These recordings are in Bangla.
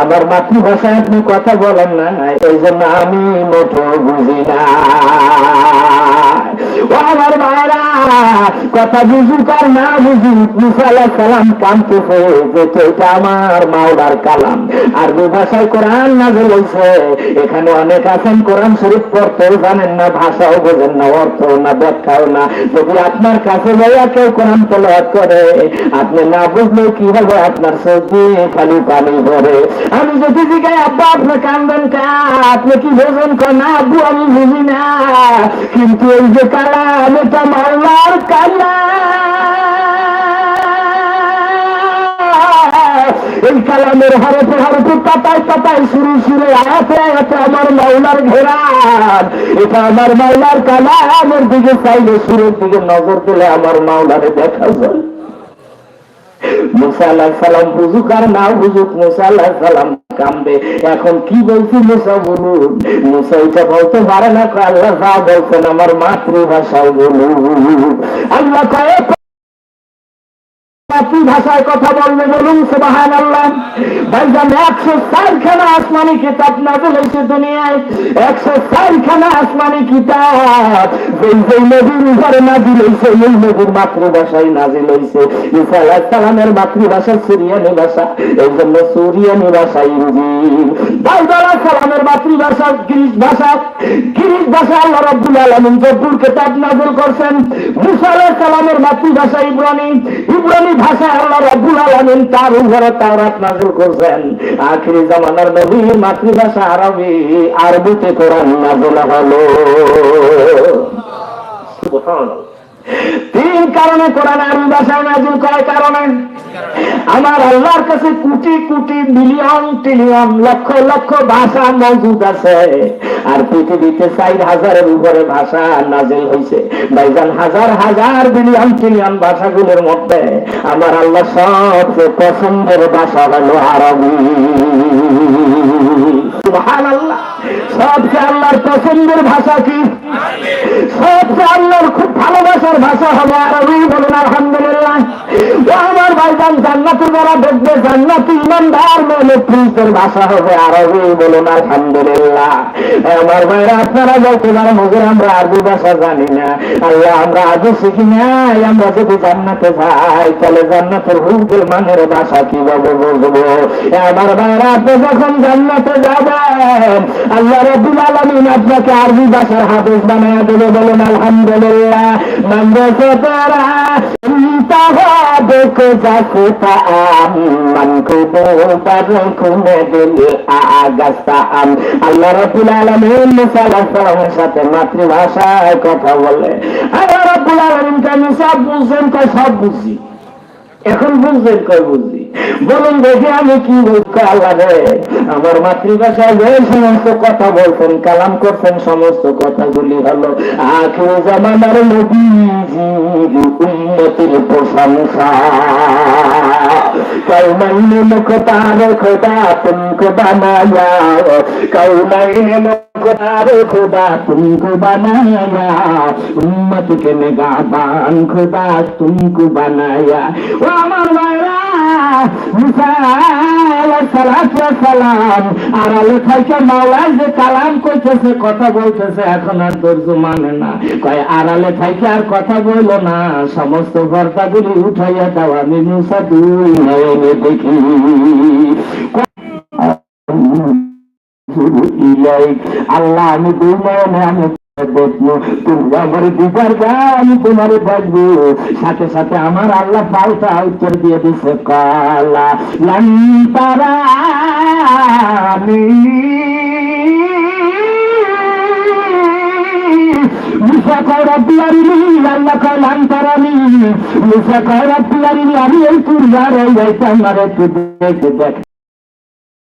আমার মাতৃভাষায় আপনি কথা বলেন না। এই জন্য আমি মোটো বুঝি না। আমার মায়েরা কথা বুঝুক আর না বুঝুক, মুসা আলাহ সালাম কামতেছে যে এটা আমার মাওলার কালাম। আরবি ভাষায় কোরআন না বলেছে এখানে অনেক আছেন, কোরআন শরীফ পড়তেও জানেন না, ভাষাও বোঝেন না অর্থ না, ব্যাখ্যাও না। যদি আপনার কাছে যাইয়া কেউ কোরআন তলাওয়াত করে, আপনি না বুঝলেও কি হবে? আপনার সবজি খালি পানি ভরে। আমি যদি জিগাই আব্বা, আপনি কান্দন কা? আপনি কি বোঝেন কা? না, আব্বু, আমি বুঝি না। কিন্তু এই যে কালাম, এটা মাওলার এই কালামের হরফে হরফে পাতায় পাতায় শুরু শুরু আয়াতে আয়াতে আমার মাওলার ঘেরা। এটা আমার মাওলার কালামের দিকে চাইলে সুরের দিকে নজর দিলে আমার মাওলারে দেখা যায়। মুসা আল্লাহ সালাম বুঝুক আর না বুঝুক মুসা আল্লাহ সালাম কামবে এখন কি বলছি মুসা বলুন? মুসা এটা বলতে পারে না আল্লাহ বলছেন আমার মাতৃভাষায় বলুন। আল্লাহ কয়ে মাতৃভাষায় কথা বলবে বলুন সুবাহান আল্লাহ ভাইজান, একশো চারখানা আসমানি কিতাব নাজল হয়েছে দুনিয়ায়। একশো চারখানা আসমানি কিতাব। যেই যেই নদীর উপরে নাজিল হয়েছে, এই নদীর মাতৃভাষায় নাজিল হয়েছে। আলাহ সালামের মাতৃভাষা সুরিয়ানি ভাষা, এই জন্য সুরিয়ানি ভাষা ইঞ্জিল দাউদ আলাহ সালামের মাতৃভাষা গ্রিস ভাষা। গ্রিস ভাষা আল্লাহ রব্বুল আলমিন জব্বুর কিতাব নাজল করছেন। মুসা সালামের মাতৃভাষা ইব্রানি। ইব্রানি ভাষা আল্লাহ তার উপরে তাওরাত নাজল করছেন। আখিরি জামানার নবীর মাতৃভাষা আরবি, আরবিতে কোরআন নাজল হলো। তিন কারণে কোরআন আরবি ভাষায় নাজিল কয় কারণে? আমার আল্লাহর কাছে কোটি কোটি মিলিয়ন ট্রিলিয়ন লক্ষ লক্ষ ভাষা মজুদ আছে। আর পৃথিবীতে চার হাজারের উপরে ভাষা নাজিল হয়েছে ভাইজান হাজার হাজার বিলিয়ন ট্রিলিয়ন ভাষাগুলোর মধ্যে আমার আল্লাহ সবচেয়ে পছন্দের ভাষা হলো আরবি। সবচেয়ে আল্লাহর পছন্দের ভাষা কি? সবচেয়ে আল্লাহর খুব ভালোবাসার ভাষা হবে আরবি বলুন, আলহামদুলিল্লাহ। আমার ভাইজান জান্নাতুল যারা দেখবে জান্নাতি ইমানদার মেলে প্রিন্সের ভাষা হবে আরবি বলুন, আলহামদুলিল্লাহ। আমার ভাইরা, আপনারা বলতে পারেন, হুজুর, আমরা আরবি ভাষা জানি না। আল্লাহ, আমরা আজও শিখি নাই। আমরা যদি জান্নাতে যাই, তাহলে জান্নাতের হুজুর মানের ভাষা কীভাবে বুঝব? আমার ভাইরা, আপনি যখন জান্নাতে যাবেন, আল্লাহ রব্বুল আলামিন আপনাকে আরবি ভাষার হাফেজ বানায় দেবে বলেন, আলহামদুলিল্লাহ। নন্দে তারা দেখো মান দিলে আগাস্তা আম আল্লাহ রাব্বুল আলামিন মুসা আলাইহিস সালামের সাথে মাতৃভাষায় কথা বলে। আল্লাহ রাব্বুল আলামিন আমি সব বুঝছেন? সব বুঝছি। এখন বুঝবেন কয় বুঝছি বলুন দেখি আমি কি বলছি আল্লাহ রে। আমার মাতৃভাষায় যে সমস্ত কথা বলছেন, কালাম করছেন, সমস্ত কথাগুলি হলো নবীজির উন্নতির প্রশংসা। কৌমাইনে মুখ তার খোদা তুমকো বানায়া কৌমাইনে মুখ তার খোদা তুমকো বানায়া উম্মত के निगाहबान खुदा तुमको बनाया ও আমার ভাইরা মুসা সালাতু সালাম আর আলো থাইকে মাওলার যে কালাম কইতেছে কথা বলতেছে এখন আর ধৈর্য মানে না কয় আড়ালে থাইকে আর কথা বললো না সমস্ত ভর্তাগুলি উঠাইয়া দাও আমি মুসা দুই নয়নে দেখি ইলাইক আল্লাহ, আমি দুই আমি আমি তোমার দেখব সাথে সাথে আমার আল্লাহ পাল্টা উত্তর দিয়ে দিছে, কালা লন্তারা আরিনি আমি এই এই যাইতাম আর একটু দেখে।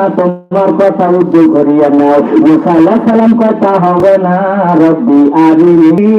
না তোমার কথা উদ্যোগ করিয়া নাও। মুসাল্লাহ সালাম কথা হবে না রব্বি আরিনি